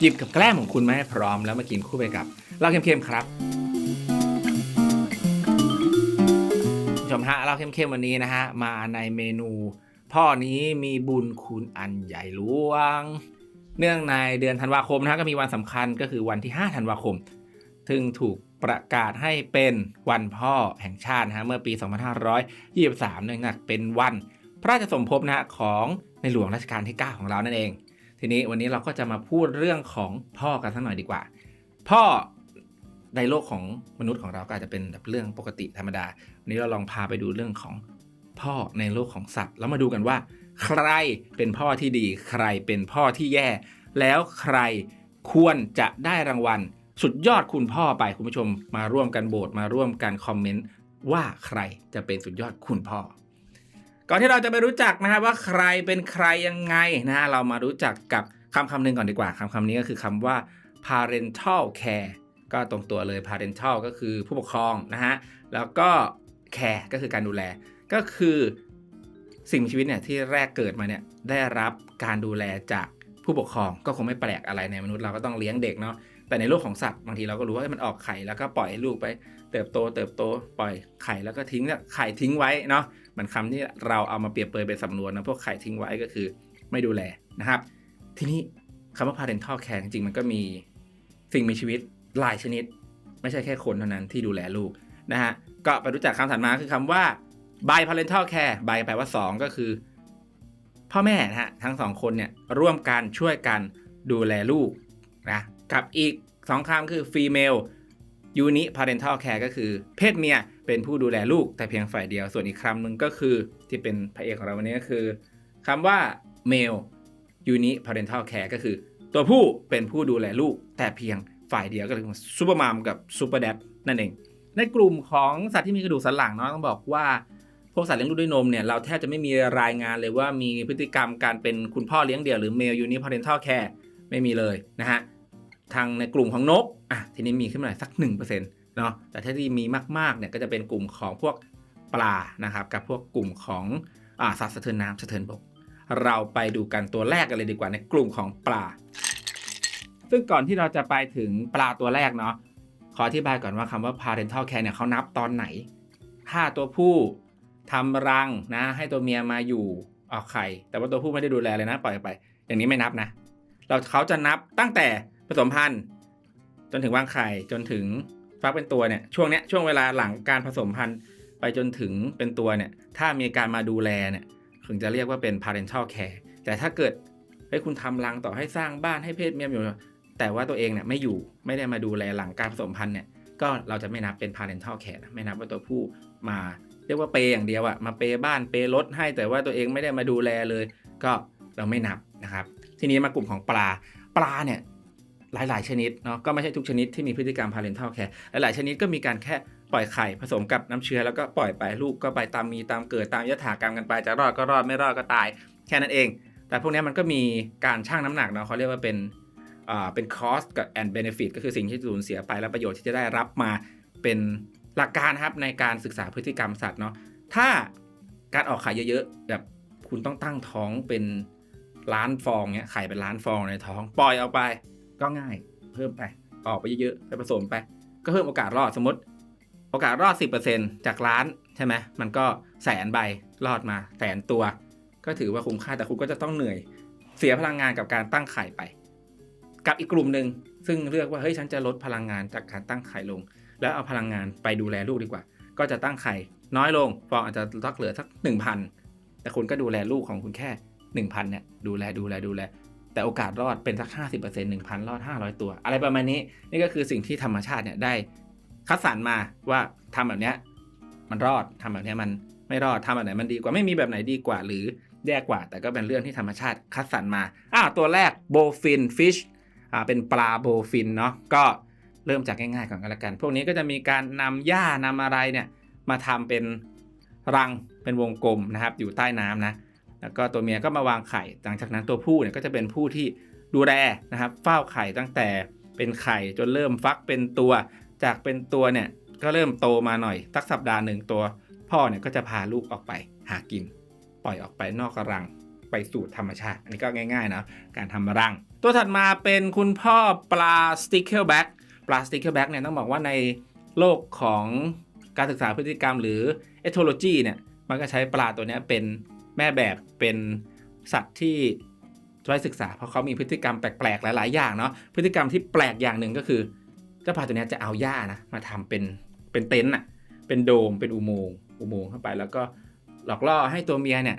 หยิบกับแกล้มของคุณมาให้พร้อมแล้วมากินคู่ไปกับเหล้าเข้มๆครับผู้ชมฮะเหล้าเข้มๆวันนี้นะฮะมาในเมนู พ่อนี้มีบุญคุณอันใหญ่หลวง เนื่องในเดือนธันวาคมนะฮะก็มีวันสำคัญก็คือวันที่ 5 ธันวาคมซึ่งถูกประกาศให้เป็นวันพ่อแห่งชาตินะฮะเมื่อปี 2523เนื่องจากเป็นวันพระราชสมภพนะฮะของในหลวงรัชกาลที่ 9 ของเรานั่นเอง ทีนี้วันนี้เราก็จะมาพูดเรื่องของพ่อกันสักหน่อยดีกว่า พ่อในโลกของมนุษย์ของเราก็อาจจะเป็นแบบเรื่องปกติธรรมดา วันนี้เราลองพาไปดูเรื่องของพ่อในโลกของสัตว์ แล้วมาดูกันว่า ใครเป็นพ่อที่ดี ใครเป็นพ่อที่แย่ แล้วใครควรจะได้รางวัล สุดยอดคุณพ่อไปคุณผู้ชมมาร่วมกันโบสมาร่วมกันคอมเมนต์ว่าใครจะเป็นสุดยอดคุณพ่อ ก่อนที่เราจะไปรู้จักนะครับว่าใครเป็นใครยังไงนะฮะเรามารู้จักกับคำคำหนึ่งก่อนดีกว่าคำคำนี้ก็คือคำว่า parental care ก็ตรงตัวเลย parental ก็คือผู้ปกครองนะฮะแล้วก็ care ก็คือการดูแล ก็คือสิ่งมีชีวิตเนี่ยที่แรกเกิดมาเนี่ยได้รับการดูแลจากผู้ปกครองก็คงไม่แปลกอะไรในมนุษย์เราก็ต้องเลี้ยงเด็กเนาะแต่ในโลกของสัตว์บางทีเราก็รู้ว่ามันออกไข่แล้วก็ปล่อยให้ลูกไป เติบโตเติบโตปล่อยไข่แล้วก็ทิ้งเนี่ยไข่ทิ้งไว้เนาะมันคำที่เราเอามาเปรียบเปรยเป็นสำนวนนะพวกไข่ทิ้งไว้ก็คือไม่ดูแลนะครับ ทีนี้คำว่า parental care จริงๆมันก็มีสิ่งมีชีวิตหลายชนิด ไม่ใช่แค่คนเท่านั้นที่ดูแลลูกนะฮะก็ไปรู้จักคำถัดมาคือคำว่า by parental care by แปลว่า 2 ก็คือ พ่อแม่นะฮะทั้งสองคนเนี่ยร่วมกันช่วยกันดูแลลูกนะกับอีก 2คำคือ female uni parental care ก็คือ เพศเมียเป็นผู้ดูแลลูกแต่เพียงฝ่ายเดียว ส่วนอีกคำหนึ่งก็คือที่เป็นพระเอกของเราวันนี้ก็คือคำว่า male uni parental care ก็คือ ตัวผู้เป็นผู้ดูแลลูก แต่เพียงฝ่ายเดียวก็คือซูเปอร์มามกับซูเปอร์แดดนั่นเอง ในกลุ่มของสัตว์ที่มีกระดูกสันหลังเนาะต้องบอกว่าพวกสัตว์เลี้ยงลูกด้วยนมเนี่ยเราแทบจะไม่มีรายงานเลยว่ามีพฤติกรรมการเป็นคุณพ่อเลี้ยงเดี่ยวหรือ male uni parental care ไม่มีเลยนะฮะ ทางในกลุ่มของนกอะทีนี้มีขึ้นมาหน่อยสัก1%เนาะแต่ถ้าที่มีมากๆเนี่ยก็จะเป็นกลุ่มของพวกปลานะครับกับพวกกลุ่มของอ่าสัตว์สะเทินน้ำสะเทินบก เราไปดูกันตัวแรกกันเลยดีกว่าในกลุ่มของปลา ซึ่งก่อนที่เราจะไปถึงปลาตัวแรกเนาะขออธิบายก่อนว่าคำว่า parental care เนี่ยเขานับตอนไหน ถ้าตัวผู้ทำรังนะให้ตัวเมียมาอยู่ออกไข่ แต่ว่าตัวผู้ไม่ได้ดูแลเลยนะปล่อยไป อย่างนี้ไม่นับนะ เราเขาจะนับตั้งแต่ ผสมพันธุ์จนถึงวางไข่จนถึงฟักเป็นตัวเนี่ยช่วงเนี้ยช่วงเวลาหลังการผสมพันธุ์ไปจนถึงเป็นตัวเนี่ยถ้ามีการมาดูแลเนี่ยถึงจะเรียกว่าเป็น parental care แต่ถ้าเกิดให้คุณทำรังต่อให้สร้างบ้านให้เพศเมียอยู่ แต่ว่าตัวเองเนี่ยไม่อยู่ไม่ได้มาดูแลหลังการผสมพันธุ์เนี่ยก็เราจะไม่นับเป็น parental care นะไม่นับว่าตัวผู้มาเรียกว่าเปย์อย่างเดียวอะมาเปย์บ้านเปย์รถให้แต่ว่าตัวเองไม่ได้มาดูแลเลย ก็เราไม่นับนะครับ ทีนี้มากลุ่มของปลาปลาเนี่ย หลาย ๆ ชนิดเนาะก็ไม่ใช่ทุกชนิดที่มีพฤติกรรม parental care หลาย ๆ ชนิดก็มีการแค่ปล่อยไข่ผสมกับน้ำเชื้อแล้วก็ปล่อยไปลูกก็ไปตามมีตามเกิดตามยถากรรมกันไป จะรอดก็รอดไม่รอดก็ตาย แค่นั้นเอง แต่พวกนี้มันก็มีการชั่งน้ำหนักเนาะเขาเรียกว่าเป็นอ่าเป็น cost กับ and benefit ก็คือสิ่งที่สูญเสียไปและประโยชน์ที่จะได้รับมาเป็นหลักการครับในการศึกษาพฤติกรรมสัตว์เนาะถ้าการออกไข่เยอะๆแบบคุณต้องตั้งท้องเป็นล้านฟองเนี่ยไข่เป็นล้านฟองในท้องปล่อยออกไป ก็ง่าย เพิ่มไป ออกไปเยอะๆไปผสมไป ก็เพิ่มโอกาสรอดสมมติ โอกาสรอด 10%จากล้านใช่ไหมมันก็แสนใบรอดมาแสนตัว ก็ถือว่าคุ้มค่าแต่คุณก็จะต้องเหนื่อย เสียพลังงานกับการตั้งไข่ไป กับอีกกลุ่มหนึ่งซึ่งเลือกว่าเฮ้ยฉันจะลดพลังงานจากการตั้งไข่ลง แล้วเอาพลังงานไปดูแลลูกดีกว่า ก็จะตั้งไข่น้อยลงฟองอาจจะลักเหลือสัก 1,000 แต่คุณก็ดูแลลูกของคุณแค่ 1,000เนี่ยดูแลดูแลดูแล แต่โอกาสรอดเป็นสัก 50% 1,000 รอด 500 ตัว อะไรประมาณนี้ นี่ก็คือสิ่งที่ธรรมชาติเนี่ยได้ คัดสรรมาว่าทำแบบเนี้ยมันรอดทำแบบเนี้ยมันไม่รอดทำแบบไหนมันดีกว่าไม่มีแบบไหนดีกว่า หรือแย่กว่า แต่ก็เป็นเรื่องที่ธรรมชาติคัดสรรมาอ่าตัวแรกโบฟินฟิชอ่าเป็นปลาโบฟินเนาะก็เริ่มจากง่ายๆก่อนก็แล้วกัน พวกนี้ก็จะมีการนำหญ้านำอะไรเนี่ยมาทำเป็นรังเป็นวงกลมนะครับอยู่ใต้น้ำนะ แล้วก็ตัวเมียก็มาวางไข่ หลังจากนั้นตัวผู้เนี่ยก็จะเป็นผู้ที่ดูแลนะครับ เฝ้าไข่ตั้งแต่เป็นไข่จนเริ่มฟักเป็นตัว จากเป็นตัวเนี่ยก็เริ่มโตมาหน่อยสักสัปดาห์หนึ่งตัว พ่อเนี่ยก็จะพาลูกออกไปหากิน ปล่อยออกไปนอกรังไปสู่ธรรมชาติ อันนี้ก็ง่ายๆเนาะการทำรัง ตัวถัดมาเป็นคุณพ่อปลาสติ c เ e ลแบ็กปลาสติ c เ e ลแบ็กเนี่ยต้องบอกว่าในโลกของการศึกษาพฤติกรรมหรือเอ t โ o โลจีเนี่ยมันก็ใช้ปลาตัวนี้เป็น แม่แบบเป็นสัตว์ที่ไว้ศึกษา เพราะเขามีพฤติกรรมแปลกๆหลาย ๆ อย่างเนาะพฤติกรรมที่แปลกอย่างหนึ่งก็คือ เจ้าปลาตัวนี้จะเอาหญ้านะมาทำเป็นเป็นเต็นท์อะเป็นโดมเป็นอุโมงค์อุโมงค์เข้าไปแล้วก็หลอกล่อให้ตัวเมียเนี่ย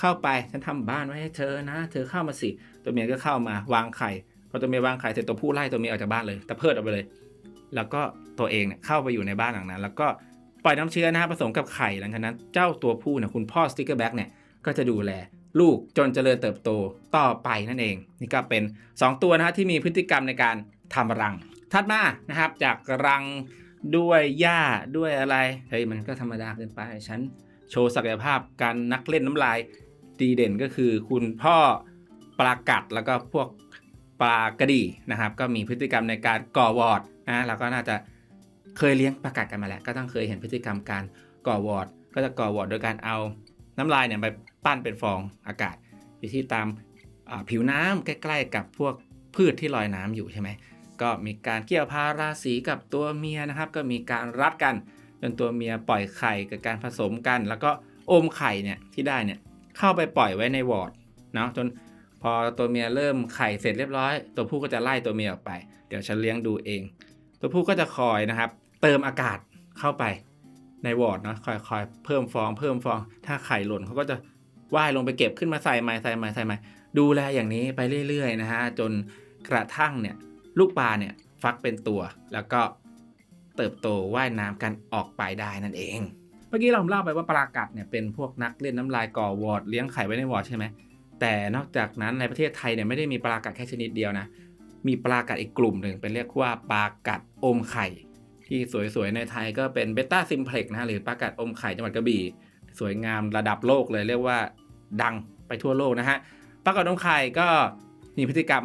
เข้าไปฉันทำบ้านไว้ให้เธอนะ เธอเข้ามาสิตัวเมียก็เข้ามาวางไข่พอตัวเมียวางไข่เสร็จตัวผู้ไล่ตัวเมียออกจากบ้านเลยตะเพิดออกไปเลย แล้วก็ตัวเองเนี่ยเข้าไปอยู่ในบ้านหลังนั้น แล้วก็ปล่อยน้ำเชื้อนะผสมกับไข่หลังจากนั้นเจ้าตัวผู้เนี่ยคุณพ่อสติ๊กเกอร์แบ็กเนี่ย ก็จะดูแลลูกจนเจริญเติบโตต่อไปนั่นเอง นี่ก็เป็น 2 ตัวนะฮะที่มีพฤติกรรมในการทำรัง ถัดมานะครับจากรังด้วยหญ้าด้วยอะไรเฮ้ยมันก็ธรรมดาเกินไป ฉันโชว์ศักยภาพการนักเล่นน้ำลายดีเด่นก็คือคุณพ่อปลากัดแล้วก็พวกปลากระดีนะครับ ก็มีพฤติกรรมในการก่อวอร์ดนะเราก็น่าจะเคยเลี้ยงปลากัดกันมาแล้ว ก็ต้องเคยเห็นพฤติกรรมการก่อวอร์ดก็จะก่อวอร์ดโดยการเอาน้ำลายเนี่ยไป ปั้นเป็นฟองอากาศ อยู่ที่ตามผิวน้ำใกล้ ๆ กับพวกพืชที่ลอยน้ำอยู่ใช่ไหมก็มีการเกี่ยวพาราสีกับตัวเมียนะครับ ก็มีการรัดกันจนตัวเมียปล่อยไข่กับการผสมกัน แล้วก็อมไข่เนี่ยที่ได้เนี่ยเข้าไปปล่อยไว้ในวอร์ดเนาะจนพอตัวเมียเริ่มไข่เสร็จเรียบร้อย ตัวผู้ก็จะไล่ตัวเมียออกไป เดี๋ยวฉันเลี้ยงดูเอง ตัวผู้ก็จะคอยนะครับ เติมอากาศเข้าไปในวอร์ดเนาะคอยคอยเพิ่มฟอง เพิ่มฟอง ถ้าไข่หล่นเขาก็จะ ว่ายลงไปเก็บขึ้นมาใส่ใหม่ใส่ใหม่ใส่ใหม่ดูแลอย่างนี้ไปเรื่อยๆนะฮะจนกระทั่งเนี่ยลูกปลาเนี่ยฟักเป็นตัว แล้วก็เติบโตว่ายน้ำกันออกไปได้นั่นเอง เมื่อกี้เราเล่าไปว่าปลากัดเนี่ยเป็นพวกนักเล่นน้ำลายก่อวอร์ดเลี้ยงไข่ไว้ในวอร์ดใช่ไหมแต่นอกจากนั้นในประเทศไทยเนี่ยไม่ได้มีปลากัดแค่ชนิดเดียวนะมีปลากัดอีกกลุ่มหนึ่งเป็นเรียกว่าปลากัดอมไข่ ที่สวยๆในไทยก็เป็นเบต้าซิมเพล็กนะฮะหรือปลากัดอมไข่จังหวัดกระบี่ สวยงามระดับโลกเลยเรียกว่าดังไปทั่วโลกนะฮะปลากัดอมไข่ก็มีพฤติกรรม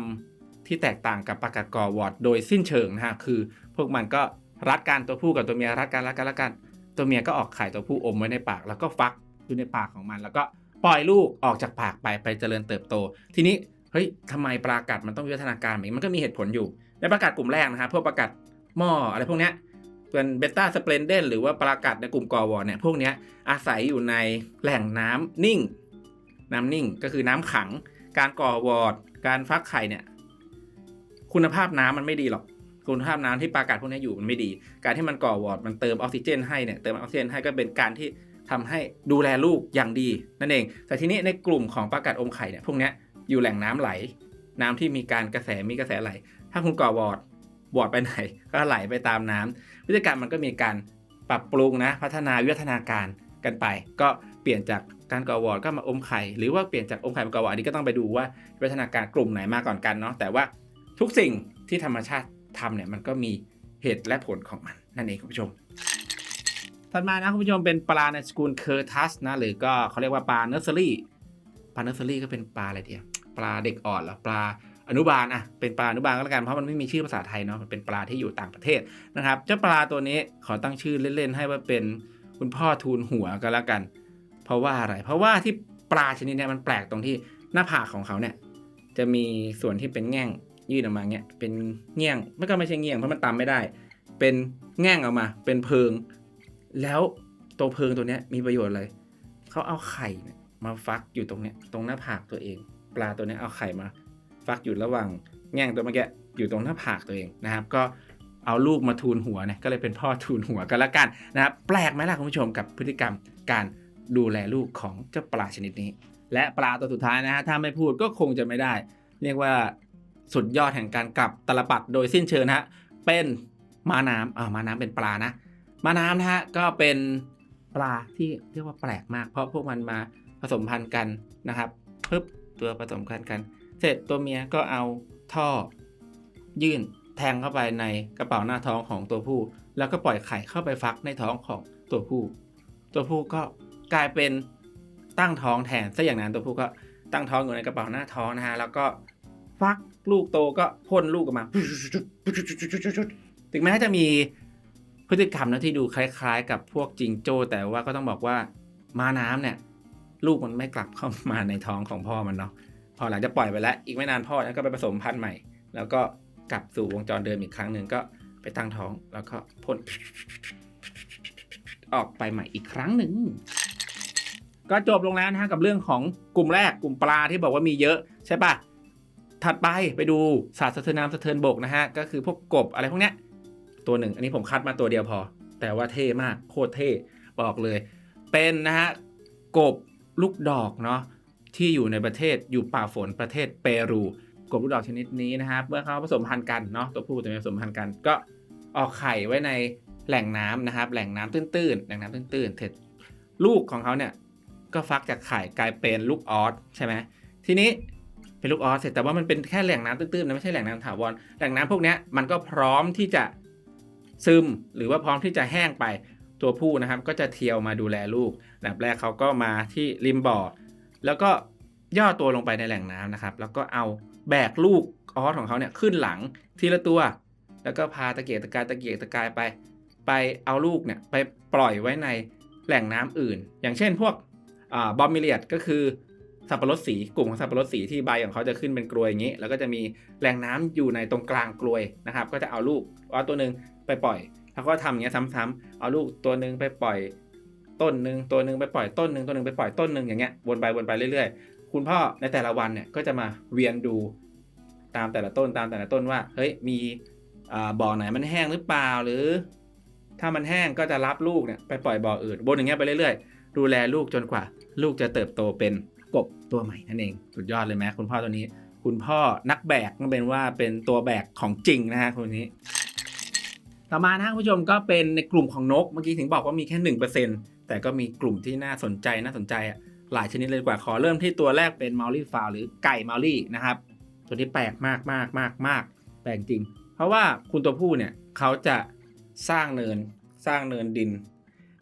ที่แตกต่างกับปลากัดกอวอดโดยสิ้นเชิงนะฮะคือ พวกมันก็รัดกันตัวผู้กับตัวเมียรัดกันรัดกันรัดกัน ตัวเมียก็ออกไข่ตัวผู้อมไว้ในปาก แล้วก็ฟักอยู่ในปากของมัน แล้วก็ปล่อยลูกออกจากปากไปไปเจริญเติบโต ทีนี้เฮ้ยทำไมปลากัดมันต้องวิวัฒนาการแบบนี้มันก็มีเหตุผลอยู่ในปลากัดกลุ่มแรกนะฮะพวกปลากัดหม้ออะไรพวกเนี้ย เป็นเบต้าสเปรนเดนหรือว่าปลากัดในกลุ่มกอวอร์เนี่ยพวกนี้อาศัยอยู่ในแหล่งน้ำนิ่ง น้ำนิ่งก็คือน้ำขัง การก่อวอร์ดการฟักไข่เนี่ยคุณภาพน้ำมันไม่ดีหรอกคุณภาพน้ำที่ปลากัดพวกนี้อยู่มันไม่ดี การที่มันก่อวอร์ดมันเติมออกซิเจนให้เนี่ยเติมออกซิเจนให้ก็เป็นการที่ทำให้ดูแลลูกอย่างดีนั่นเอง แต่ทีนี้ในกลุ่มของปลากัดอมไข่เนี่ยพวกนี้อยู่แหล่งน้ำไหล น้ำที่มีการกระแสมีกระแสไหล ถ้าคุณก่อวอร์ด วอดไปไหน ก็ไหลไปตามน้ำวิธีการมันก็มีการปรับปรุงนะ พัฒนาวิวัฒนาการกันไป ก็เปลี่ยนจากการก่อวอร์ดก็มาอมไข่ หรือว่าเปลี่ยนจากอมไข่มาก่อวอร์ดอันนี้ก็ต้องไปดูว่าวิวัฒนาการกลุ่มไหนมาก่อนกันเนาะแต่ว่าทุกสิ่งที่ธรรมชาติทำเนี่ยมันก็มีเหตุและผลของมันนั่นเองคุณผู้ชมถัดมานะคุณผู้ชมเป็นปลาในสกุลเคอร์ทัสนะหรือก็เขาเรียกว่าปลาเนอร์เซอรี่ปลาเนอร์เซอรี่ก็เป็นปลาอะไรเดียวปลาเด็กอ่อนหรอปลา อนุบาลอะเป็นปลาอนุบาลก็แล้วกันเพราะมันไม่มีชื่อภาษาไทยเนาะมันเป็นปลาที่อยู่ต่างประเทศนะครับเจ้าปลาตัวนี้ขอตั้งชื่อเล่นๆ ให้ว่าเป็นคุณพ่อทูลหัวก็แล้วกัน เพราะว่าอะไร เพราะว่าที่ปลาชนิดนี้มันแปลกตรงที่หน้าผากของเขาเนี่ยจะมีส่วนที่เป็นแง่งยื่นออกมาเงี้ยเป็นเงี้ยงไม่ก็ไม่ใช่เงี้ยงเพราะมันตามไม่ได้ เป็นแง่งออกมา เป็นเพิง แล้วตัวเพิงตัวนี้มีประโยชน์อะไรเขาเอาไข่มาฟักอยู่ตรงเนี้ยตรงหน้าผากตัวเอง ปลาตัวนี้เอาไข่มา ฟักอยู่ระหว่างแง่งตัวเมื่อกี้อยู่ตรงหน้าผากตัวเองนะครับ ก็เอาลูกมาทูลหัวเนี่ยก็เลยเป็นพ่อทูลหัวกันละกันนะครับแปลกไหมล่ะคุณผู้ชมกับพฤติกรรมการดูแลลูกของเจ้าปลาชนิดนี้ และปลาตัวสุดท้ายนะฮะถ้าไม่พูดก็คงจะไม่ได้ เรียกว่าสุดยอดแห่งการกลับตลปัดโดยสิ้นเชิงนะฮะเป็นมาน้ำอ่ามาน้ำเป็นปลานะมาน้ำนะฮะก็เป็นปลาที่เรียกว่าแปลกมาก เพราะพวกมันมาผสมพันธุ์กันนะครับปึ๊บตัวผสมพันธุ์กัน เสร็จตัวเมียก็เอาท่อ ยื่นแทงเข้าไปในกระเป๋าหน้าท้องของตัวผู้ แล้วก็ปล่อยไข่เข้าไปฟักในท้องของตัวผู้ ตัวผู้ก็กลายเป็นตั้งท้องแทนซะอย่างนั้นตัวผู้ก็ตั้งท้องอยู่ในกระเป๋าหน้าท้องนะฮะแล้วก็ฟักลูกโตก็พ่นลูกออกมา ถึงแม้จะมีพฤติกรรมนะที่ดูคล้าย ๆ กับพวกจิงโจ้แต่ว่าก็ต้องบอกว่าม้าน้ำเนี่ย ลูกมันไม่กลับเข้ามาในท้องของพ่อมันเนาะ อหลังจากปล่อยไปแล้ว อีกไม่นานพ่อก็ไปผสมพันธุ์ใหม่ แล้วก็กลับสู่วงจรเดิมอีกครั้งหนึ่งก็ไปตั้งท้องแล้วก็พ่นออกไปใหม่อีกครั้งหนึ่งก็จบลงแล้วนะฮะกับเรื่องของกลุ่มแรกกลุ่มปลาที่บอกว่ามีเยอะใช่ปะถัดไปไปดูสัตว์สะเทินน้ำสะเทินบกนะฮะ ก็คือพวกกบอะไรพวกเนี้ยตัวหนึ่ง อันนี้ผมคัดมาตัวเดียวพอ แต่ว่าเท่มากโคตรเท่บอกเลย เป็นนะฮะกบลูกดอกเนาะ ที่อยู่ในประเทศอยู่ป่าฝนประเทศเปรูกบลูกดอกชนิดนี้นะครับเมื่อเขาผสมพันธุ์กันเนาะตัวผู้ตัวเมียผสมพันธุ์กัน ก็ออกไข่ไว้ในแหล่งน้ำนะครับ แหล่งน้ำตื้นๆแหล่งน้ำตื้นๆเสร็จลูกของเขาเนี่ยก็ฟักจากไข่กลายเป็นลูกออสใช่ไหมทีนี้เป็นลูกออสเสร็จแต่ว่ามันเป็นแค่แหล่งน้ำตื้นๆนะไม่ใช่แหล่งน้ำถาวรแหล่งน้ำพวกนี้มันก็พร้อมที่จะซึมหรือว่าพร้อมที่จะแห้งไปตัวผู้นะครับ ก็จะเทียวมาดูแลลูกแบบแรกเขาก็มาที่ริมบ่อ แล้วก็ย่อตัวลงไปในแหล่งน้ำนะครับ แล้วก็เอาแบกลูกออสของเขาเนี่ยขึ้นหลังทีละตัว แล้วก็พาตะเกียกตะกายตะเกียกตะกายไป ไปเอาลูกเนี่ยไปปล่อยไว้ในแหล่งน้ำอื่น อย่างเช่นพวกบอมมิเลียดก็คือสับปะรดสีกลุ่มของสับปะรดสีที่ใบของเขาจะขึ้นเป็นกลวยอย่างนี้ แล้วก็จะมีแหล่งน้ำอยู่ในตรงกลางกลวยนะครับ ก็จะเอาลูกออสตัวหนึ่งไปปล่อย แล้วก็ทำอย่างเงี้ยซ้ำๆเอาลูกตัวหนึ่งไปปล่อย ต้นหนึ่งตัวหนึ่งไปปล่อยต้นหนึ่งตัวหนึ่งไปปล่อยต้นหนึ่งอย่างเงี้ยวนไปวนไปเรื่อยๆ คุณพ่อในแต่ละวันเนี่ยก็จะมาเวียนดูตามแต่ละต้นตามแต่ละต้นว่าเฮ้ยมีบ่อไหนมันแห้งหรือเปล่าหรือ ถ้ามันแห้งก็จะรับลูกเนี่ยไปปล่อยบ่ออื่นวนอย่างเงี้ยไปเรื่อยๆ ดูแลลูกจนกว่า ลูกจะเติบโตเป็นกบตัวใหม่นั่นเองสุดยอดเลยไหมคุณพ่อตัวนี้ คุณพ่อนักแบกก็เป็นว่าเป็นตัวแบกของจริงนะฮะคนนี้ ต่อมานะคุณผู้ชมก็เป็นในกลุ่มของนกเมื่อกี้ถึงบอกว่ามีแค่หนึ่งเปอร์เซ็น แต่ก็มีกลุ่มที่น่าสนใจน่าสนใจอะหลายชนิดเลยกว่าขอเริ่มที่ตัวแรกเป็นมัลลี่ฟาวหรือไก่มัลลี่นะครับ ตัวนี้แปลกมากมากมากมากแปลกจริง เพราะว่าคุณตัวผู้เนี่ยเขาจะสร้างเนินสร้างเนินดิน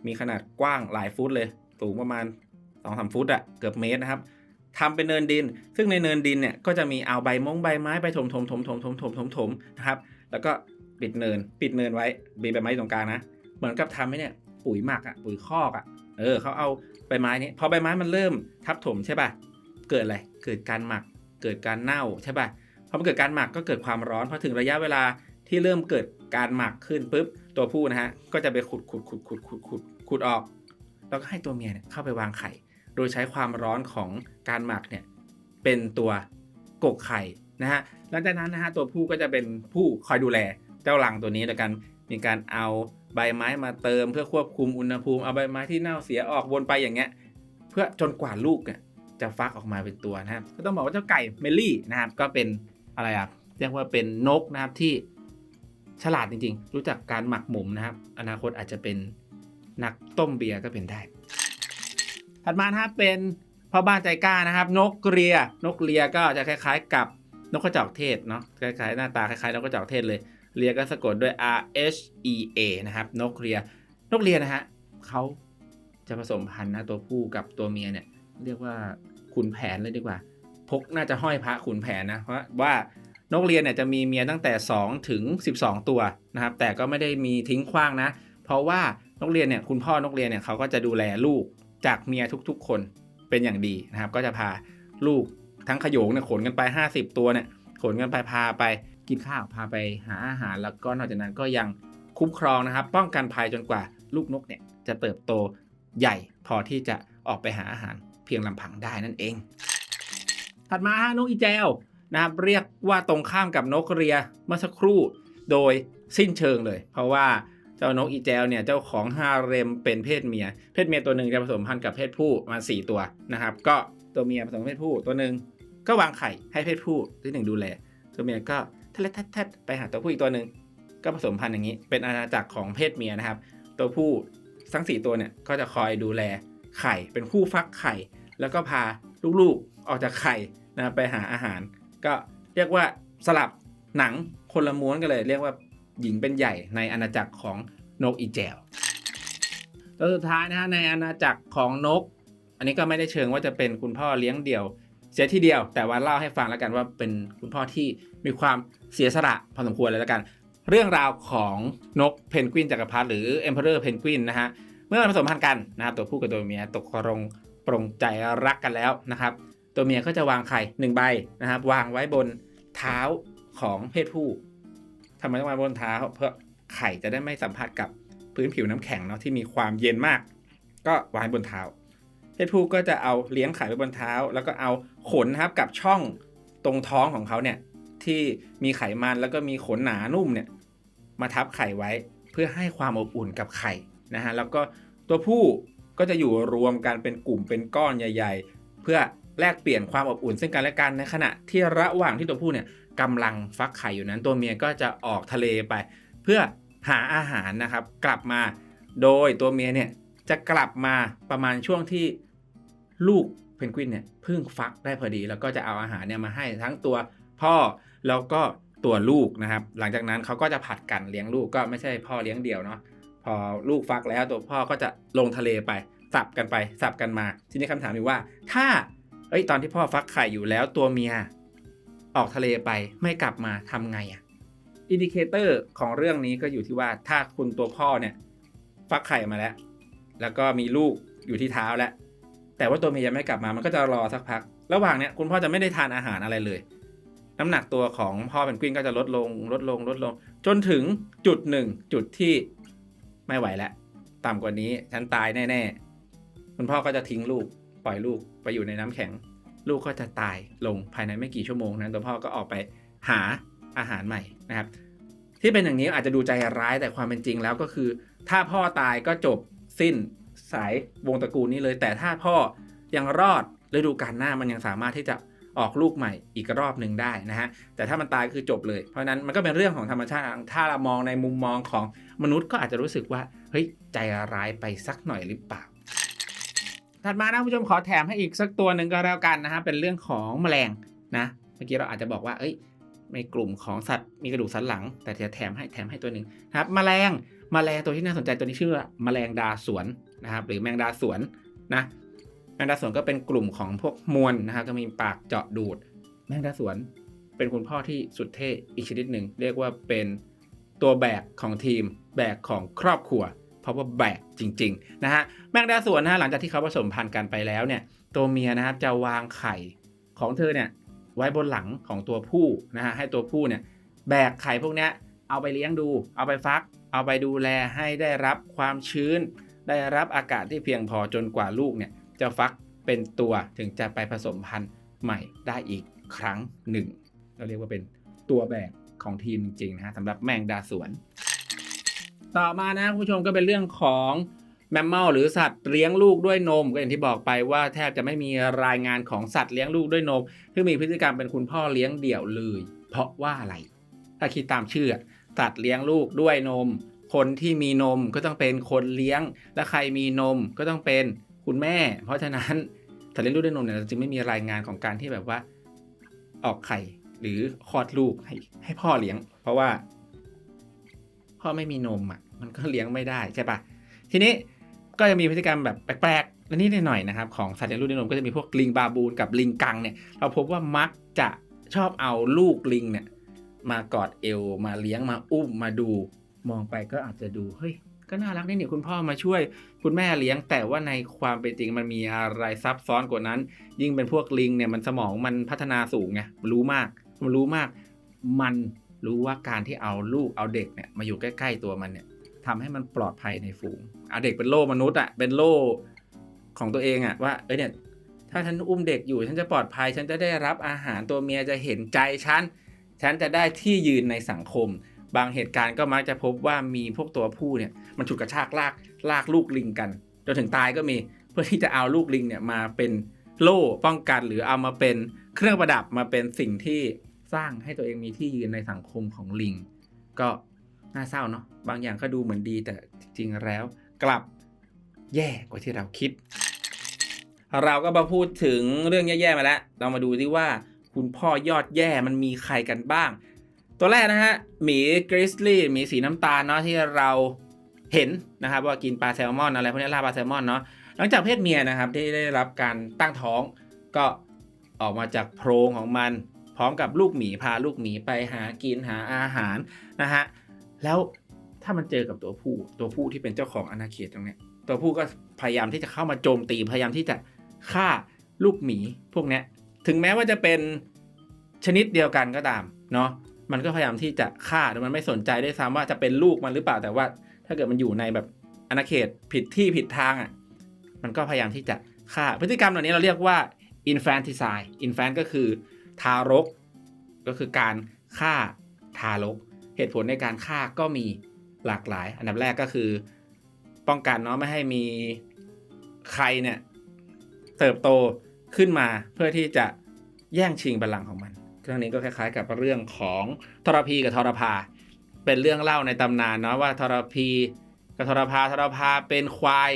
มีขนาดกว้างหลายฟุตเลยสูงประมาณ2อสฟุตอะเกือบเมตรนะครับทำเป็นเนินดิน ซึ่งในเนินดินเนี่ยก็จะมีเอาใบมงใบไม้ไปถมถมถมถมถมถมถมถมนะครับ แล้วก็ปิดเนิน ปิดเนินไว้มีใบไม้ตรงกลางนะ เหมือนกับทำให้เนี่ย ปุ๋ยหมักอะปุ๋ยคอกอะเออเขาเอาใบไม้นี้พอใบไม้มันเริ่มทับถมใช่ป่ะเกิดอะไรเกิดการหมักเกิดการเน่าใช่ป่ะพอมันเกิดการหมักก็เกิดความร้อนพอถึงระยะเวลาที่เริ่มเกิดการหมักขึ้นปุ๊บตัวผู้นะฮะก็จะไปขุดขุดขุดขุดขุดขุดขุดออกแล้วก็ให้ตัวเมียเนี่ยเข้าไปวางไข่ โดยใช้ความร้อนของการหมักเนี่ยเป็นตัวกกไข่นะฮะหลังจากนั้นนะฮะตัวผู้ก็จะเป็นผู้คอยดูแลเจ้ารังตัวนี้โดยการมีการเอา ใบไม้มาเติมเพื่อควบคุมอุณหภูมิเอาใบไม้ที่เน่าเสียออกวนไปอย่างเงี้ย เพื่อจนกว่าลูกเนี่ยจะฟักออกมาเป็นตัวนะครับ ก็ต้องบอกว่าเจ้าไก่เมลลี่นะครับ ก็เป็นอะไรอะเรียกว่าเป็นนกนะครับที่ฉลาดจริง ๆ รู้จักการหมักหมมนะครับ อนาคตอาจจะเป็นนักต้มเบียร์ก็เป็นได้ ถัดมานะครับเป็นพ่อบ้านใจกล้านะครับ นกเรีย นกเรียก็จะคล้าย ๆ กับนกกระจอกเทศเนาะคล้ายๆหน้าตาคล้ายๆนกกระจอกเทศเลย เรียก็สะกดด้วย R H E A นะครับ นกเรีย นกเรียนะฮะเขาจะผสมพันธุ์นะตัวผู้กับตัวเมียเนี่ย เรียกว่าขุนแผนเลยดีกว่า พกน่าจะห้อยพระขุนแผนนะเพราะว่านกเรียนเนี่ยจะมีเมียตั้งแต่ 2 ถึง 12 ตัวนะครับ แต่ก็ไม่ได้มีทิ้งขว้างนะ เพราะว่านกเรียนเนี่ยคุณพ่อนกเรียนเนี่ยเขาก็จะดูแลลูกจากเมียทุกๆ คนเป็นอย่างดีนะครับ ก็จะพาลูกทั้งขโยงเนี่ยขนกันไป 50 ตัวเนี่ยขนกันไปพาไป กินข้าวพาไปหาอาหาร แล้วก็นอกจากนั้นก็ยังคุ้มครองนะครับ ป้องกันภัยจนกว่าลูกนกเนี่ยจะเติบโตใหญ่พอที่จะออกไปหาอาหารเพียงลำพังได้นั่นเอง ถัดมานกอีแจวนะครับเรียกว่าตรงข้ามกับนกเรียเมื่อสักครู่โดยสิ้นเชิงเลย เพราะว่าเจ้านกอีแจวเนี่ยเจ้าของฮาเร็มเป็นเพศเมีย เพศเมียตัวหนึ่งจะผสมพันธุ์กับเพศผู้มา 4 ตัวนะครับ ก็ตัวเมียผสมเพศผู้ตัวหนึ่งก็วางไข่ให้เพศผู้ที่หนึ่งดูแล ตัวเมียก็ ทะทัดไปหาตัวผู้อีกตัวหนึ่งก็ผสมพันธุ์อย่างนี้ เป็นอาณาจักรของเพศเมียนะครับ ตัวผู้ทั้งสี่ตัวเนี่ยก็จะคอยดูแลไข่ เป็นคู่ฟักไข่ แล้วก็พาลูกๆออกจากไข่นะไปหาอาหาร ก็เรียกว่าสลับหนังคนละม้วนกันเลย เรียกว่าหญิงเป็นใหญ่ในอาณาจักรของนกอีแจวตัวสุดท้ายนะฮะในอาณาจักรของนก อันนี้ก็ไม่ได้เชิงว่าจะเป็นคุณพ่อเลี้ยงเดี่ยว เสียทีเดียว แต่ว่าเล่าให้ฟังแล้วกันว่าเป็นคุณพ่อที่ มีความเสียสละพอสมควรเลยแล้วกัน เรื่องราวของนกเพนกวินจักรพรรดิหรือ Emperor เพนกวินนะฮะเมื่อมันผสมพันธุ์กันนะครับตัวผู้กับตัวเมียตกลงปรงใจรักกันแล้วนะครับ ตัวเมียก็จะวางไข่หนึ่งใบนะครับ วางไว้บนเท้าของเพศผู้ทำไมต้องวางบนเท้า เพื่อไข่จะได้ไม่สัมผัสกับพื้นผิวน้ำแข็งเนาะที่มีความเย็นมาก ก็วางไว้บนเท้า เพศผู้ก็จะเอาเลี้ยงไข่ไว้บนเท้า แล้วก็เอาขนนะครับกับช่องตรงท้องของเขาเนี่ย ที่มีไขมันแล้วก็มีขนหนานุ่มเนี่ยมาทับไข่ไว้เพื่อให้ความอบอุ่นกับไข่นะฮะแล้วก็ตัวผู้ก็จะอยู่รวมกันเป็นกลุ่มเป็นก้อนใหญ่ ๆ เพื่อแลกเปลี่ยนความอบอุ่นซึ่งกันและกันในขณะที่ระหว่างที่ตัวผู้เนี่ยกำลังฟักไข่อยู่นั้น ตัวเมียก็จะออกทะเลไป เพื่อหาอาหารนะครับ กลับมาโดยตัวเมียเนี่ยจะกลับมาประมาณช่วงที่ลูกเพนกวินเนี่ยเพิ่งฟักได้พอดี แล้วก็จะเอาอาหารเนี่ยมาให้ทั้งตัวพ่อ แล้วก็ตัวลูกนะครับ หลังจากนั้นเขาก็จะผัดกันเลี้ยงลูกก็ไม่ใช่พ่อเลี้ยงเดี่ยวเนาะพอลูกฟักแล้วตัวพ่อก็จะลงทะเลไปสับกันไปสับกันมา ทีนี้คำถามคือว่า ถ้าเอ้ยตอนที่พ่อฟักไข่อยู่แล้วตัวเมียออกทะเลไปไม่กลับมาทำไงอะ่ะอินดิเคเตอร์ของเรื่องนี้ก็อยู่ที่ว่าถ้าคุณตัวพ่อเนี่ย ฟักไข่มาแล้ว แล้วก็มีลูกอยู่ที่เท้าแล้ว แต่ว่าตัวเมียยังไม่กลับมามันก็จะรอสักพัก ระหว่างเนี้ยคุณพ่อจะไม่ได้ทานอาหารอะไรเลย น้ำหนักตัวของพ่อเป็นกวินก็จะลดลงลดลงลดลง จนถึงจุดหนึ่งจุดที่ไม่ไหวแล้วต่ำกว่านี้ฉันตายแน่ๆคุณพ่อก็จะทิ้งลูกปล่อยลูกไปอยู่ในน้ำแข็ง ลูกก็จะตายลงภายในไม่กี่ชั่วโมงนั้นตัวพ่อก็ออกไปหาอาหารใหม่นะครับ ที่เป็นอย่างนี้อาจจะดูใจร้ายแต่ความเป็นจริงแล้วก็คือ ถ้าพ่อตายก็จบสิ้นสายวงตระกูลนี้เลย แต่ถ้าพ่อยังรอดฤดูกาลหน้ามันยังสามารถที่จะ ออกลูกใหม่อีกรอบหนึ่งได้นะฮะแต่ถ้ามันตายคือจบเลย เพราะนั้นมันก็เป็นเรื่องของธรรมชาติถ้าเรามองในมุมมองของมนุษย์ก็อาจจะรู้สึกว่าเฮ้ยใจร้ายไปสักหน่อยหรือเปล่าถัดมานะคุณผู้ชมขอแถมให้อีกสักตัวหนึ่งก็แล้วกันนะฮะเป็นเรื่องของแมลงนะเมื่อกี้เราอาจจะบอกว่าเอ้ยในกลุ่มของสัตว์มีกระดูกสันหลัง แต่จะแถมให้แถมให้ตัวหนึ่งนะครับแมลงแมลงตัวที่น่าสนใจตัวนี้ชื่อแมลงดาสวนนะครับหรือแมงดาสวนนะ แมงดาสวนก็เป็นกลุ่มของพวกมวลนะครับก็มีปากเจาะดูด แมงดาสวนเป็นคุณพ่อที่สุดเท่อีกชนิดหนึ่งเรียกว่าเป็นตัวแบกของทีม แบกของครอบครัว เพราะว่าแบกจริงๆนะฮะแมงดาสวนนะฮะหลังจากที่เขาผสมพันธุ์กันไปแล้วเนี่ยตัวเมียนะครับจะวางไข่ของเธอเนี่ยไว้บนหลังของตัวผู้นะฮะให้ตัวผู้เนี่ยแบกไข่พวกนี้เอาไปเลี้ยงดู เอาไปฟัก เอาไปดูแลให้ได้รับความชื้น ได้รับอากาศที่เพียงพอจนกว่าลูกเนี่ย จะฟักเป็นตัวถึงจะไปผสมพันธุ์ใหม่ได้อีกครั้งหนึ่งเราเรียกว่าเป็นตัวแบกของทีมจริงๆนะฮะสำหรับแมงดาสวน ต่อมานะคุณผู้ชมก็เป็นเรื่องของแมมมอลหรือสัตว์เลี้ยงลูกด้วยนมก็อย่างที่บอกไปว่าแทบจะไม่มีรายงานของสัตว์เลี้ยงลูกด้วยนมที่มีพฤติกรรมเป็นคุณพ่อเลี้ยงเดี่ยวเลย เพราะว่าอะไร ถ้าคิดตามชื่อสัตว์เลี้ยงลูกด้วยนม คนที่มีนมก็ต้องเป็นคนเลี้ยง และใครมีนมก็ต้องเป็น คุณแม่ เพราะฉะนั้นสัตว์เลี้ยงลูกด้วยนมเนี่ยจึงไม่มีรายงานของการที่แบบว่าออกไข่หรือคลอดลูกให้ให้พ่อเลี้ยง เพราะว่า พ่อไม่มีนมอะ มันก็เลี้ยงไม่ได้ใช่ปะทีนี้ก็จะมีพฤติกรรมแบบแปลกๆและนิดหน่อยนะครับ ของสัตว์เลี้ยงลูกด้วยนมก็จะมีพวกลิงบาบูนกับลิงกังเนี่ย เราพบว่ามักจะชอบเอาลูกลิงเนี่ย มากอดเอวมาเลี้ยงมาอุ้มมาดู มองไปก็อาจจะดูเฮ้ย ก็น่ารักนี่เนี่ยคุณพ่อมาช่วยคุณแม่เลี้ยง แต่ว่าในความเป็นจริงมันมีอะไรซับซ้อนกว่านั้น ยิ่งเป็นพวกลิงเนี่ยมันสมองมันพัฒนาสูงไงมันรู้มากมันรู้มาก มันรู้ว่าการที่เอาลูกเอาเด็กเนี่ยมาอยู่ใกล้ ๆ ตัวมันเนี่ยทำให้มันปลอดภัยในฝูงเอาเด็กเป็นโล่มนุษย์อะ่ะเป็นโล่ของตัวเองอะ่ะว่าเอ้ยเนี่ยถ้าฉันอุ้มเด็กอยู่ฉันจะปลอดภัย ฉันจะได้รับอาหารตัวเมียจะเห็นใจฉัน ฉันจะได้ที่ยืนในสังคม บางเหตุการณ์ก็มักจะพบว่ามีพวกตัวผู้เนี่ยมันฉุดกระชากลากลากลูกลิงกันจนถึงตายก็มีเพื่อที่จะเอาลูกลิงเนี่ยมาเป็นโล่ป้องกันหรือเอามาเป็นเครื่องประดับมาเป็นสิ่งที่สร้างให้ตัวเองมีที่ยืนในสังคมของลิง ก็น่าเศร้าเนาะบางอย่างก็ดูเหมือนดีแต่จริงๆแล้ว กลับแย่กว่าที่เราคิด เราก็มาพูดถึงเรื่องแย่ๆมาแล้ว เรามาดูที่ว่าคุณพ่อยอดแย่มันมีใครกันบ้าง ตัวแรกนะฮะหมีกริซลี่หมีสีน้ำตาลเนาะที่เราเห็นนะครับว่ากินปลาแซลมอนอะไรพวกนี้ล่าปลาแซลมอนเนาะหลังจากเพศเมียนะครับที่ได้รับการตั้งท้องก็ออกมาจากโพรงของมัน พร้อมกับลูกหมีพาลูกหมีไปหากินหาอาหารนะฮะแล้วถ้ามันเจอกับตัวผู้ตัวผู้ที่เป็นเจ้าของอาณาเขตตรงเนี้ยตัวผู้ก็พยายามที่จะเข้ามาโจมตีพยายามที่จะฆ่าลูกหมีพวกเนี้ยถึงแม้ว่าจะเป็นชนิดเดียวกันก็ตามเนาะ มันก็พยายามที่จะฆ่าโดยมันไม่สนใจได้วยซ้ำว่าจะเป็นลูกมันหรือเปล่าแต่ว่า ถ้าเกิดมันอยู่ในแบบอาณาเขตผิดที่ผิดทางอะมันก็พยายามที่จะฆ่า พฤติกรรมเหล่านี้เราเรียกว่า infanticide infant ก็คือทารก ก็คือการฆ่าทารก เหตุผลในการฆ่าก็มีหลากหลาย อันดับแรกก็คือ ป้องกันเนาะไม่ให้มีใครเนี่ยเติบโตขึ้นมาเพื่อที่จะแย่งชิงบัลลังก์ของมัน เรื่องนี้ก็คล้ายๆ กับเรื่องของทรพีกับทรพา เป็นเรื่องเล่าในตำนานเนาะว่าทรพีกับทรพาทรพาเป็นควาย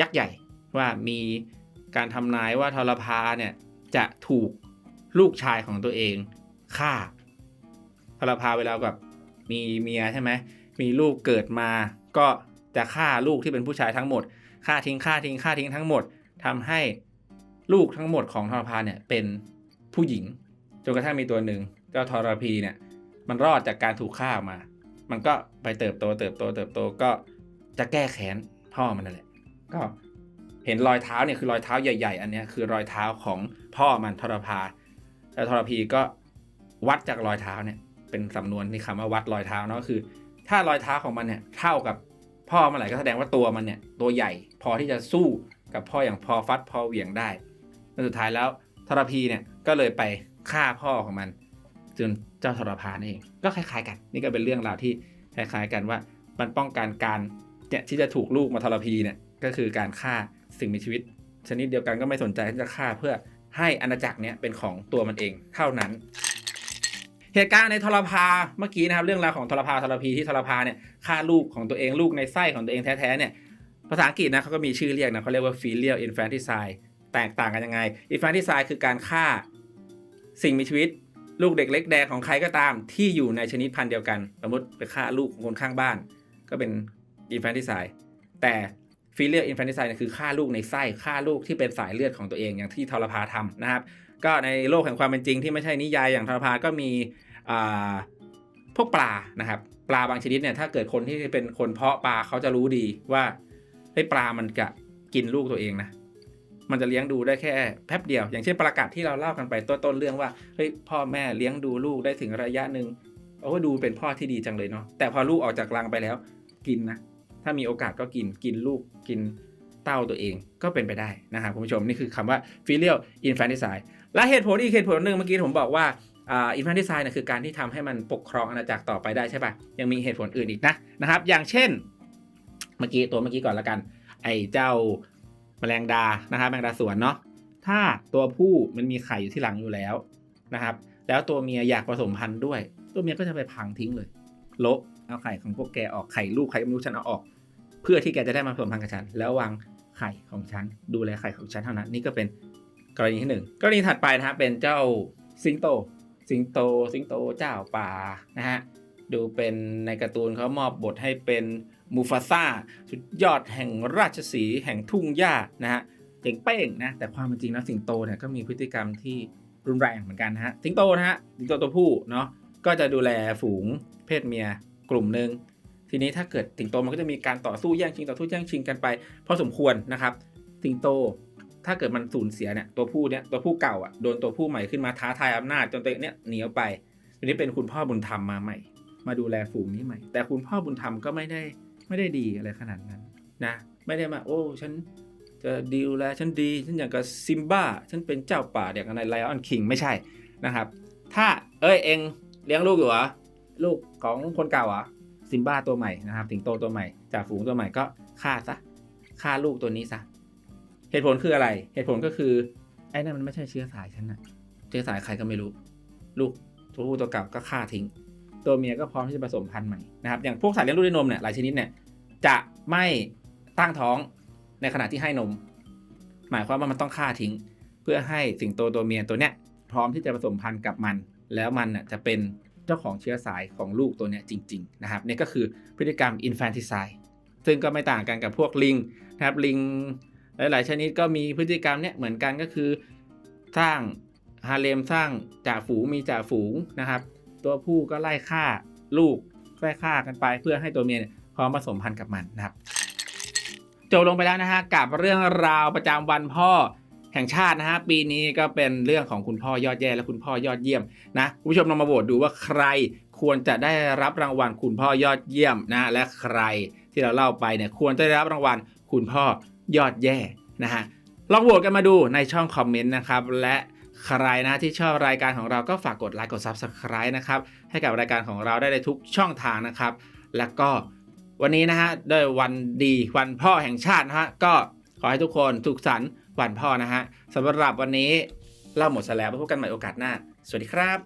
ยักษ์ใหญ่ ว่ามีการทำนายว่าทรพาเนี่ยจะถูกลูกชายของตัวเองฆ่าทรพาเวลาแบบมีเมียใช่ไหมมีลูกเกิดมา ก็จะฆ่าลูกที่เป็นผู้ชายทั้งหมดฆ่าทิ้งฆ่าทิ้งฆ่าทิ้งทั้งหมดทำให้ลูกทั้งหมดของทรพาเนี่ยเป็นผู้หญิง จนกระทั่งมีตัวหนึ่งเจ้าทรพีเนี่ย มันรอดจากการถูกฆ่ามา มันก็ไปเติบโตเติบโตเติบโตก็จะแก้แค้นพ่อมันนั่นแหละ ก็เห็นรอยเท้าเนี่ยคือรอยเท้าใหญ่ ๆ อันนี้คือรอยเท้าของพ่อมันทรพาแล้วทรพีก็วัดจากรอยเท้าเนี่ย เป็นสำนวนที่คำว่าวัดรอยเท้าเนาะก็คือ ถ้ารอยเท้าของมันเนี่ยเท่ากับพ่อมันไหร่ก็แสดงว่าตัวมันเนี่ยตัวใหญ่พอที่จะสู้กับพ่ออย่างพอฟัดพอเหวี่ยงได้แล้วสุดท้ายแล้วทรพีเนี่ยก็เลยไป ฆ่าพ่อของมัน จนเจ้าทรพานี่เอง ก็คล้ายๆ กัน นี่ก็เป็นเรื่องราวที่คล้ายๆ กันว่ามันป้องกันการเนี่ยที่จะถูกลูกมาทรพีเนี่ยก็คือการฆ่าสิ่งมีชีวิต ชนิดเดียวกันก็ไม่สนใจที่จะฆ่าเพื่อให้อาณาจักรเนี่ยเป็นของตัวมันเองเท่านั้น เหตุการณ์ในทรพาเมื่อกี้นะครับเรื่องราวของทรพาทรพีที่ทรพาเนี่ยฆ่าลูกของตัวเองลูกในไส้ของตัวเองแท้ๆเนี่ยภาษาอังกฤษนะเขาก็มีชื่อเรียกนะเขาเรียกว่า filial infanticide แตกต่างกันยังไง infanticide คือการฆ่า สิ่งมีชีวิต ลูกเด็กเล็กแดงของใครก็ตามที่อยู่ในชนิดพันธุ์เดียวกัน สมมติไปฆ่าลูกของคนข้างบ้าน ก็เป็น infanticide แต่ filial infanticide เนี่ยคือฆ่าลูกในไส้ฆ่าลูกที่เป็นสายเลือดของตัวเองอย่างที่ทรพาทำนะครับ ก็ในโลกแห่งความเป็นจริงที่ไม่ใช่นิยายอย่างทรพาก็มีพวกปลานะครับ ปลาบางชนิดเนี่ยถ้าเกิดคนที่เป็นคนเพาะปลาเขาจะรู้ดีว่าเฮ้ปลามันจะกินลูกตัวเองนะ มันจะเลี้ยงดูได้แค่แป๊บเดียว อย่างเช่นปลากัดที่เราเล่ากันไปต้นๆเรื่องว่าเฮ้ยพ่อแม่เลี้ยงดูลูกได้ถึงระยะหนึ่งโอ้ดูเป็นพ่อที่ดีจังเลยเนาะแต่พอลูกออกจากรังไปแล้ว กินนะ ถ้ามีโอกาสก็กินกินลูกกินเต้าตัวเองก็เป็นไปได้นะครับคุณผู้ชมนี่คือคำว่า filial infanticide และเหตุผลอีกเหตุผลหนึ่งเมื่อกี้ผมบอกว่าอ่า infanticide นะคือการที่ทำให้มันปกครองอาณาจักรต่อไปได้ใช่ปะยังมีเหตุผลอื่นอีกนะนะครับ อย่างเช่น เมื่อกี้ตัวเมื่อกี้ก่อนละกัน ไอ้เจ้า แมลงดานะครับแมลงดาสวนเนาะถ้าตัวผู้มันมีไข่อยู่ที่หลังอยู่แล้วนะครับ แล้วตัวเมียอยากผสมพันธุ์ด้วย ตัวเมียก็จะไปพังทิ้งเลยโละเอาไข่ของพวกแกออกไข่ลูกไข่ไม่รู้ฉันเอาออก เพื่อที่แกจะได้มาผสมพันธุ์กับฉันแล้ววางไข่ของฉันดูแลไข่ของฉันเท่านั้น นี่ก็เป็นกรณีที่หนึ่งกรณีถัดไปนะฮะเป็นเจ้าสิงโต สิงโต สิงโตเจ้าป่านะฮะดูเป็นในการ์ตูนเขามอบบทให้เป็น มูฟาซาสุดยอดแห่งราชสีแห่งทุ่งหญ้านะฮะเจ๋งเป้งนะแต่ความเป็นจริงแล้วสิงโตเนี่ยก็มีพฤติกรรมที่รุนแรงเหมือนกันนะฮะสิงโตนะฮะสิงโตตัวผู้เนาะก็จะดูแลฝูงเพศเมียกลุ่มหนึ่งทีนี้ถ้าเกิดสิงโตมันก็จะมีการต่อสู้แย่งชิงต่อสู้แย่งชิงกันไปพอสมควรนะครับสิงโตถ้าเกิดมันสูญเสียเนี่ยตัวผู้เนี่ยตัวผู้เก่าอะโดนตัวผู้ใหม่ขึ้นมาท้าทายอำนาจจนตัวเองเนี่ยหนีออกไปทีนี้เป็นคุณพ่อบุญธรรมมาใหม่ มาดูแลฝูงนี้ใหม่ แต่คุณพ่อบุญธรรมก็ไม่ได้ ไม่ได้ดีอะไรขนาดนั้นนะไม่ได้มาโอ้ฉันจะดีดูแลฉันดีฉันอย่างกับซิมบ้าฉันเป็นเจ้าป่าอย่างในไลออนคิงไม่ใช่นะครับ ถ้าเอ้ยเองเลี้ยงลูกอยู่เหรอลูกของคนเก่าเหรอซิมบ้าตัวใหม่นะครับสิงโตตัวใหม่จากฝูงตัวใหม่ก็ฆ่าซะฆ่าลูกตัวนี้ซะเหตุผลคืออะไร เหตุผลก็คือไอ้นั่นมันไม่ใช่เชื้อสายฉันนะเชื้อสายใครก็ไม่รู้ ลูกตัวผู้ตัวเก่าก็ฆ่าทิ้ง ตัวเมียก็พร้อมที่จะผสมพันธุ์ใหม่นะครับอย่างพวกสัตว์เลี้ยงลูกด้วยนมเนี่ยหลายชนิดเนี่ยจะไม่ตั้งท้องในขณะที่ให้นม หมายความว่ามันต้องฆ่าทิ้ง เพื่อให้สิงโตตัวเมียตัวเนี้ยพร้อมที่จะผสมพันธุ์กับมัน แล้วมันน่ะจะเป็นเจ้าของเชื้อสายของลูกตัวเนี้ยจริง ๆ นะครับนี่ก็คือพฤติกรรม infanticide ซึ่งก็ไม่ต่างกันกับพวกลิงนะครับลิงหลายๆชนิดก็มีพฤติกรรมเนี้ยเหมือนกันก็คือสร้างฮาเลมสร้างจ่าฝูงมีจ่าฝูงนะครับ ตัวผู้ก็ไล่ฆ่าลูกไล่ฆ่ากันไป เพื่อให้ตัวเมียเนี่ยพร้อมผสมพันธุ์กับมันนะครับจจบลงไปแล้วนะฮะกับเรื่องราวประจำวันพ่อแห่งชาตินะฮะปีนี้ก็เป็นเรื่องของคุณพ่อยอดแย่และคุณพ่อยอดเยี่ยมนะคุณผู้ชมลองมาโหวตดูว่าใครควรจะได้รับรางวัลคุณพ่อยอดเยี่ยมนะและใครที่เราเล่าไปเนี่ยควรจะได้รับรางวัลคุณพ่อยอดแย่นะฮะลองโหวตกันมาดูในช่องคอมเมนต์นะครับและ ใครนะที่ชอบรายการของเราก็ฝากกดไลค์กด Subscribe นะครับ ให้กับรายการของเราได้ในทุกช่องทางนะครับ แล้วก็วันนี้นะฮะด้วยวันดีวันพ่อแห่งชาตินะฮะก็ขอให้ทุกคนสุขสันต์วันพ่อนะฮะสำหรับวันนี้เล่าหมดแล้วพบกันใหม่โอกาสหน้า สวัสดีครับ